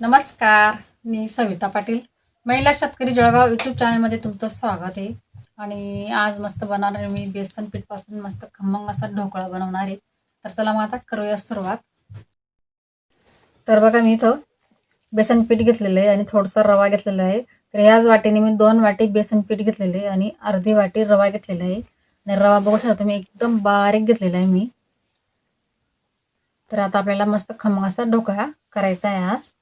नमस्कार मी सविता पाटील. महिला शेतकरी जळगाव यूट्यूब चॅनलमध्ये तुमचं स्वागत आहे. आणि आज मस्त बनवणार मी बेसन पीठपासून मस्त खमंग असा ढोकळा बनवणार आहे. तर चला मग आता करूया सुरुवात. तर बघा मी इथं बेसन पीठ घेतलेलं आहे आणि थोडंसं रवा घेतलेला आहे. तर ह्याच वाटीने मी दोन वाटी बेसन पीठ घेतलेले आहे आणि अर्धी वाटी रवा घेतलेला आहे. आणि रवा बघू शकता मी एकदम बारीक घेतलेला आहे मी. तर आता आपल्याला मस्त खमंग असा ढोकळा करायचा आहे आज.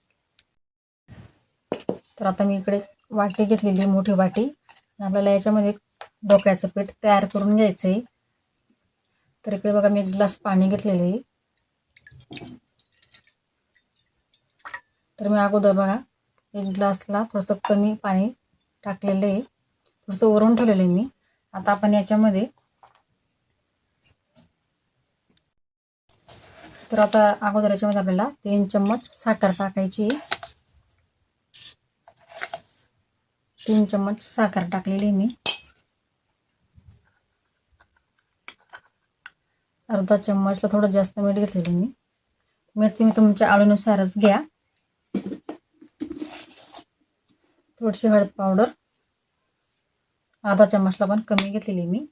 तर आता मी इकडे वाटी घेतलेली आहे, मोठी वाटी. आपल्याला याच्यामध्ये डोक्याचं पीठ तयार करून घ्यायचं आहे तर इकडे बघा मी एक ग्लास पाणी घेतलेलं आहे. तर मी अगोदर बघा एक ग्लासला थोडंसं कमी पाणी टाकलेलं आहे. थोडंसं वरून ठेवलेलं आहे मी. आता आपण याच्यामध्ये तर आता अगोदर याच्यामध्ये आपल्याला तीन चम्मच साखर टाकायची आहे. तीन चम्मच साखर टाकलेली मी. अर्धा चम्मचला थोडं जास्त मीठ घेतलेली मी. मीठ तुम्ही तुमच्या आवडीनुसारच घ्या. थोडीशी हळद पावडर. अर्धा चम्मचला पण कमी घेतलेली मी.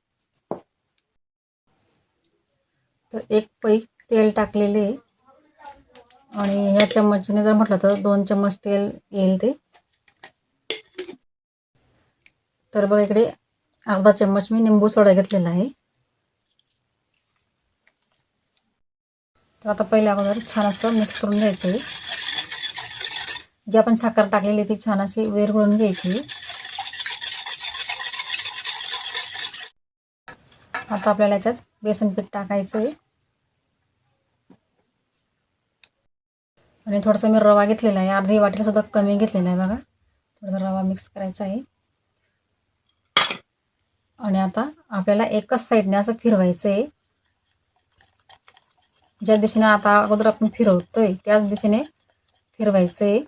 तर एक पै तेल टाकलेले आणि ह्या चम्मचने जर म्हटलं तर दोन चम्मच तेल येईल ते. तर बघा इकडे अर्धा चम्मच मी निंबू सोडा घेतलेला आहे. तर आता पहिले अगोदर छान असं मिक्स करून घ्यायचं आहे. जी आपण साखर टाकलेली ती छान अशी वेरगळून घ्यायची आता आपल्याला याच्यात बेसन पीठ टाकायचं आहे. आणि थोडासा मी रवा घेतलेला आहे. अर्धी वाटीला सुद्धा कमी घेतलेला आहे बघा. थोडासा रवा मिक्स करायचा आहे. आणि आता आपल्याला एकच साईडने असं फिरवायचं आहे ज्या दिशेने आता अगोदर आपण फिरवतोय त्याच दिशेने फिरवायचं आहे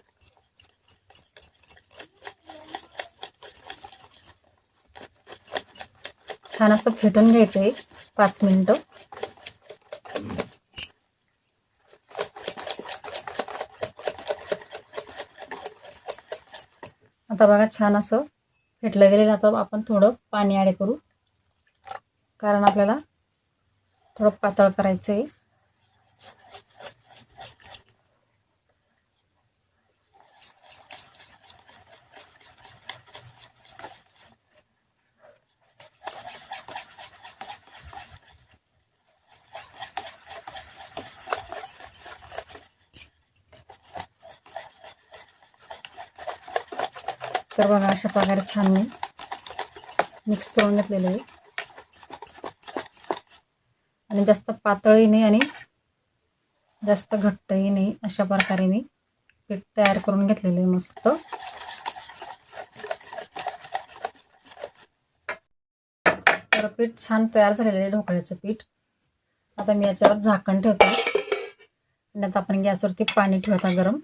छान असं फेटून घ्यायचं आहे पाच मिनटं. आता बघा छान असं फेटलं गेलेलं. आता आपण थोडं पाणी ॲड करू. कारण आपल्याला थोडं पातळ करायचं आहे तर बघा अशा प्रकारे छान मी मिक्स करून घेतलेलं आहे. आणि जास्त पातळही नाही आणि जास्त घट्टही नाही अशा प्रकारे मी पीठ तयार करून घेतलेलं आहे मस्त. तर पीठ छान तयार झालेलं आहे ढोकळ्याचं पीठ. आता मी याच्यावर झाकण ठेवते. आणि आता आपण गॅसवरती पाणी ठेवता गरम.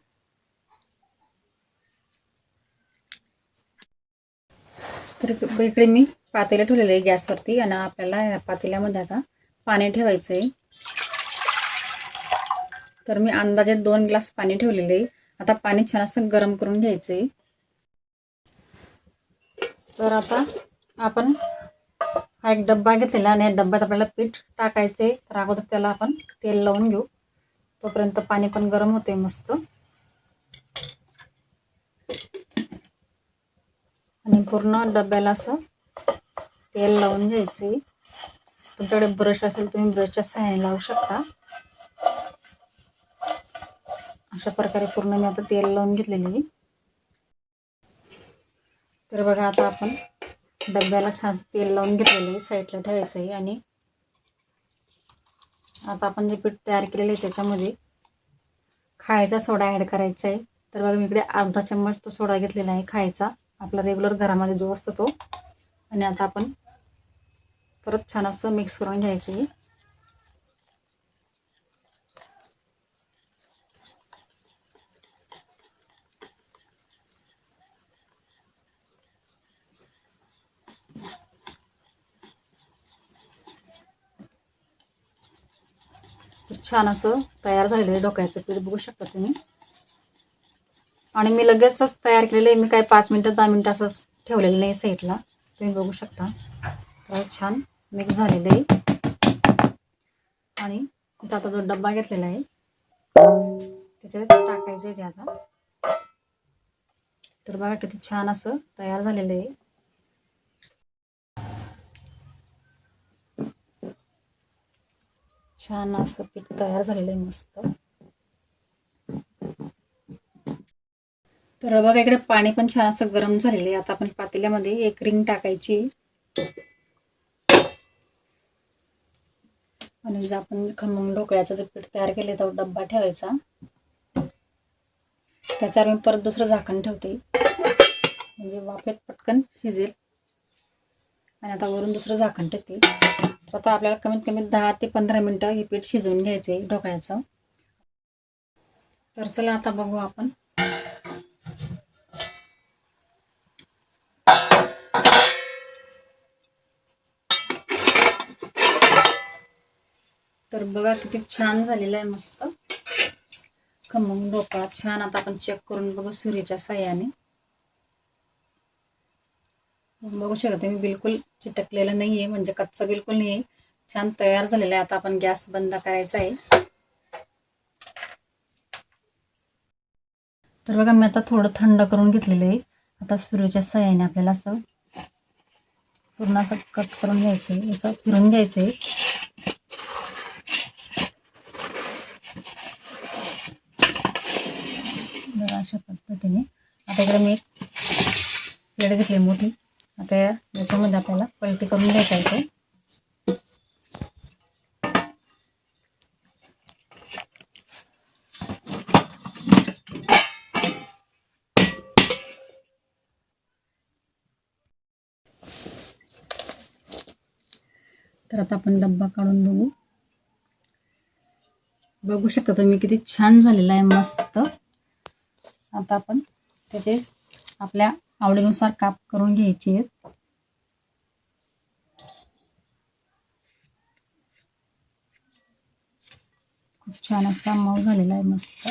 तर इकडे मी पातेलं ठेवलेलं आहे गॅसवरती आणि आपल्याला या पातेल्यामध्ये आता पाणी ठेवायचं आहे तर मी अंदाजे दोन ग्लास पाणी ठेवलेले आहे. आता पाणी छान असं गरम करून घ्यायचं आहे तर आता आपण हा एक डब्बा घेतलेला आणि या डब्यात आपल्याला पीठ टाकायचं आहे तर अगोदर त्याला आपण तेल लावून घेऊ. तोपर्यंत पाणी पण गरम होते मस्त. आणि पूर्ण डब्याला असं तेल लावून घ्यायचे. तुमच्याकडे ब्रश असेल तुम्ही ब्रशच्या सहाय्याने लावू शकता. अशा प्रकारे पूर्ण मी आता तेल लावून घेतलेली तर बघा आता आपण डब्याला छान तेल लावून घेतलेलं आहे साईडला ठेवायचं आहे आणि आता आपण जे पीठ तयार केलेलं आहे त्याच्यामध्ये खायचा सोडा ॲड करायचा आहे. तर बघा मी इकडे अर्धा चम्मच तो सोडा घेतलेला आहे खायचा. आपला रेग्युलर घरामध्ये जो असतो तो. आणि आता आपण परत छान असं मिक्स करून घ्यायचं आहे छान असं तयार झालेलं आहे डोक्याचं पीठ. बघू शकता तुम्ही. आणि मी लगेचच तयार केलेलं आहे. मी काय पाच मिनटं दहा मिनटं असंच ठेवलेलं नाही साईडला. तुम्ही बघू शकता. तर छान मिक्स झालेलं आहे. आणि इथं आता जो डब्बा घेतलेला आहे त्याच्यात टाकायचं आहे ते आता. तर बघा किती छान असं तयार झालेलं आहे. छान असं पीठ तयार झालेलं आहे मस्त. तर बघा इकडे पाणी पण छान असं गरम झालेलं आहे. आता आपण पातेल्यामध्ये एक रिंग टाकायची. आणि जर आपण खमंग ढोकळ्याचं जर पीठ तयार केले तो डब्बा ठेवायचा. त्याच्यावर मी परत दुसरं झाकण ठेवते. म्हणजे वाफेत पटकन शिजेल. आणि आता वरून दुसरं झाकण ठेवते. तर आता आपल्याला कमीत कमी दहा ते पंधरा मिनटं हे पीठ शिजवून घ्यायचं आहे ढोकळ्याचं. तर चला आता बघू आपण. तर बघा किती छान झालेलं आहे मस्त. खमंग ढोकळा छान आता आपण चेक करून बघू सुरीच्या साह्याने. बघू शकता मी बिलकुल चिटकलेलं नाही आहे म्हणजे कच्चा बिलकुल नाही आहे छान तयार झालेलं आहे आता आपण गॅस बंद करायचा आहे. तर बघा मी आता थोडं थंड करून घेतलेलं आहे. आता सूर्याच्या साह्याने आपल्याला असं पूर्ण असं कट करून घ्यायचं आहे असं फिरून घ्यायचं आहे बघा अशा पद्धतीने आता इकडे मी प्लेट घेतली मोठी. आता या- याच्यामध्ये आपल्याला पलटी करून घ्यायचा आहे तर आता आपण डब्बा काढून बघू. बघू शकता तुम्ही किती छान झालेला आहे मस्त. आता आपण त्याचे आपल्या आवडीनुसार काप करून घ्यायचे आहेत. खूप छान असा मऊ झालेला आहे मस्त.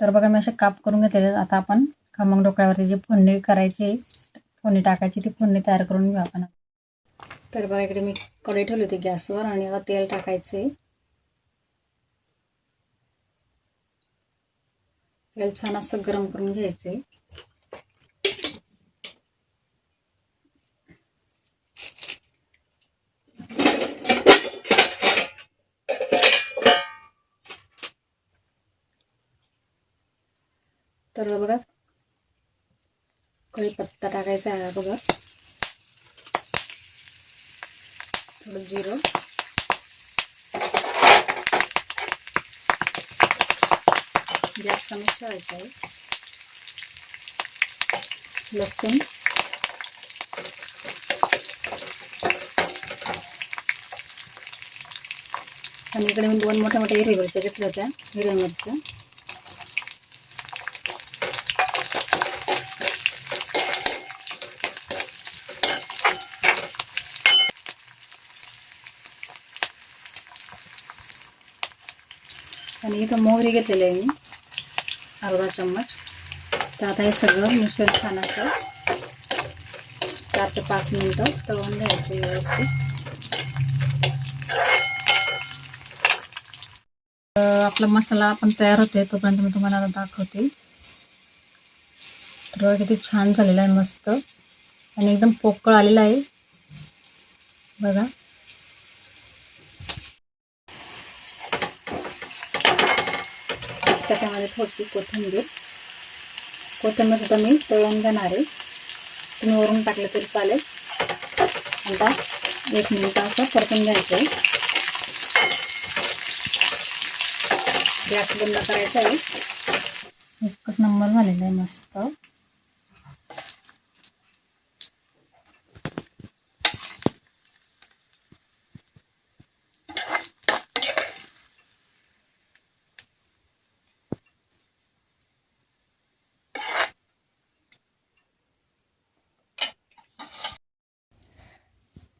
तर बघा मी असे काप करून घेतलेले आता आपण खमंग ढोकळ्यावरती जे फोडणी करायची फोडणी टाकायची ती फोडणी तयार करून घेऊ आपण. तर बघा इकडे मी कढई ठेवली होती गॅसवर आणि आता तेल टाकायचे तेल छान असं गरम करून घ्यायचे तर बघा कढीपत्ता टाकायचा आहे बघा. थोडं जिरं. गॅस कमी ठेवायचा आहे. लसूण. आणि इकडे मी दोन मोठ्या मोठ्या हिरव्या मिरच्या घेतल्या होत्या. हिरव्या मिरच्या. आणि इथं मोहरी घेतलेली आहे मी अर्धा चम्मच. तर आता हे सगळं मिश्रण छान असं चार ते पाच मिनटं तळून घ्यायचं व्यवस्थित. आपला मसाला आपण तयार होते तोपर्यंत मी तुम्हाला आता दाखवते. तर किती छान झालेला आहे मस्त. आणि एकदम पोकळ आलेला आहे. बघा. आहे थोडीशी कोथिंबीर. कोथिंबीर सुद्धा मी तळून घेणार आहे. तुम्ही वरून टाकलं तरी चालेल. आता एक मिनिट असं परतून घ्यायचं आहे गॅस बंद करायचा आहे. एकच नंबर झालेला आहे मस्त.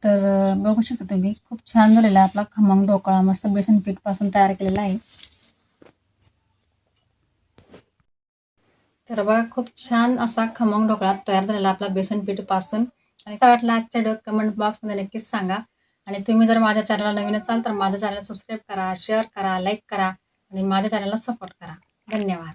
तर बघू शकता तुम्ही खूप छान झालेला आपला खमंग ढोकळा मस्त बेसन पीठपासून तयार केलेला आहे. तर बघा खूप छान असा खमंग ढोकळा तयार झालेला आपला बेसन पीठपासून. आणि काय वाटलं आजच्या डो कमेंट बॉक्समध्ये नक्कीच सांगा. आणि तुम्ही जर माझ्या चॅनलला नवीन असाल तर माझ्या चॅनल सबस्क्राईब करा शेअर करा लाईक करा आणि माझ्या चॅनलला सपोर्ट करा. धन्यवाद.